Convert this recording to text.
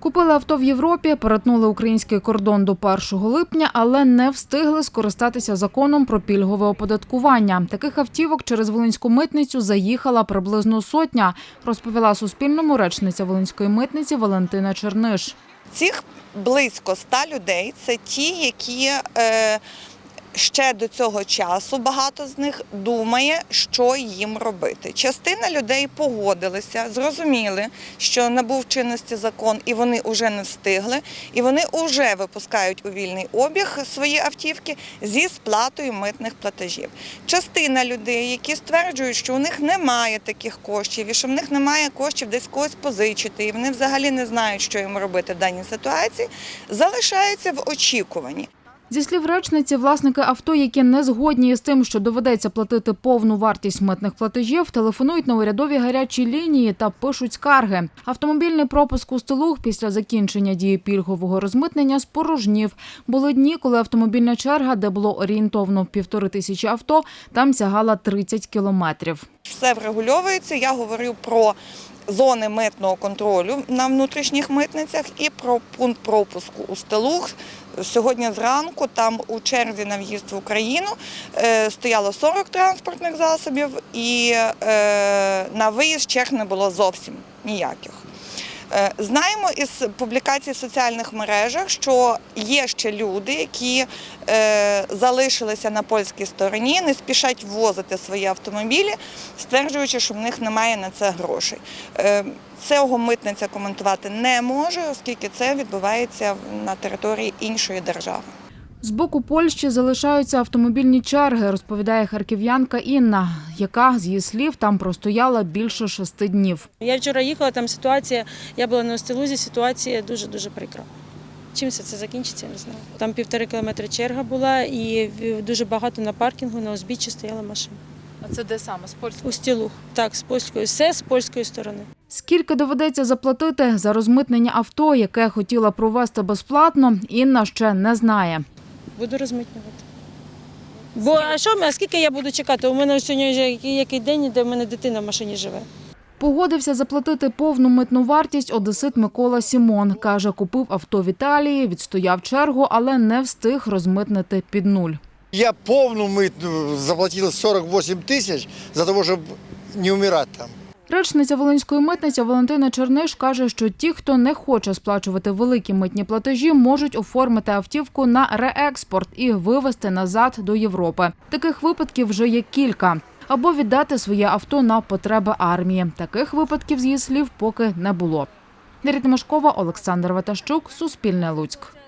Купили авто в Європі, перетнули український кордон до 1 липня, але не встигли скористатися законом про пільгове оподаткування. Таких автівок через Волинську митницю заїхала приблизно сотня, розповіла Суспільному речниця Волинської митниці Валентина Черниш. Цих близько ста людей це ті, які е, ще до цього часу багато з них думає, що їм робити. Частина людей погодилися, зрозуміли, що набув чинності закон, і вони вже не встигли, і вони вже випускають у вільний обіг свої автівки зі сплатою митних платежів. Частина людей, які стверджують, що у них немає таких коштів, і що в них немає коштів десь когось позичити, і вони взагалі не знають, що їм робити в даній ситуації, залишаються в очікуванні. Зі слів речниці, власники авто, які не згодні з тим, що доведеться платити повну вартість митних платежів, телефонують на урядові гарячі лінії та пишуть скарги. Автомобільний пропуск у Столух після закінчення дії пільгового розмитнення спорожнів. Були дні, коли автомобільна черга, де було орієнтовно півтори тисячі авто, там сягала 30 кілометрів. Все врегульовується. Я говорю про зони митного контролю на внутрішніх митницях і про пункт пропуску у Стелух. Сьогодні зранку там у черзі на в'їзд в Україну е, стояло 40 транспортних засобів, і е, на виїзд черг не було зовсім ніяких. Е, Знаємо із публікацій в соціальних мережах, що є ще люди, які е, залишилися на польській стороні, не спішать ввозити свої автомобілі, стверджуючи, що в них немає на це грошей. Е, Цього митниця коментувати не може, оскільки це відбувається на території іншої держави. З боку Польщі залишаються автомобільні черги, розповідає харків'янка Інна, яка з її слів там простояла більше шести днів. Я вчора їхала, там ситуація, я була на Остелузі, ситуація дуже-дуже прикра. Чим все це закінчиться, я не знаю. Там півтори кілометри черга була і дуже багато на паркінгу, на узбіччі стояла машина. А це де саме з Польщі? У стілух. Так, з польської, все з польської сторони. Скільки доведеться заплатити за розмитнення авто, яке хотіла провести безплатно, Інна ще не знає. Буду розмитнювати. Бо а що а скільки я буду чекати? У мене сьогодні вже який, який день, де в мене дитина в машині живе. Погодився заплатити повну митну вартість одесит Микола Сімон. Каже, купив авто в Італії, відстояв чергу, але не встиг розмитнити під нуль. Я повну митну заплатил 48 тысяч за того, чтобы не умирать там. Речниця Волинської митниці Валентина Черниш каже, що ті, хто не хоче сплачувати великі митні платежі, можуть оформити автівку на реекспорт і вивезти назад до Європи. Таких випадків вже є кілька. Або віддати своє авто на потреби армії. Таких випадків з її слів поки не було. Нерітна Машкова, Олександр Ватащук, Суспільне Луцьк.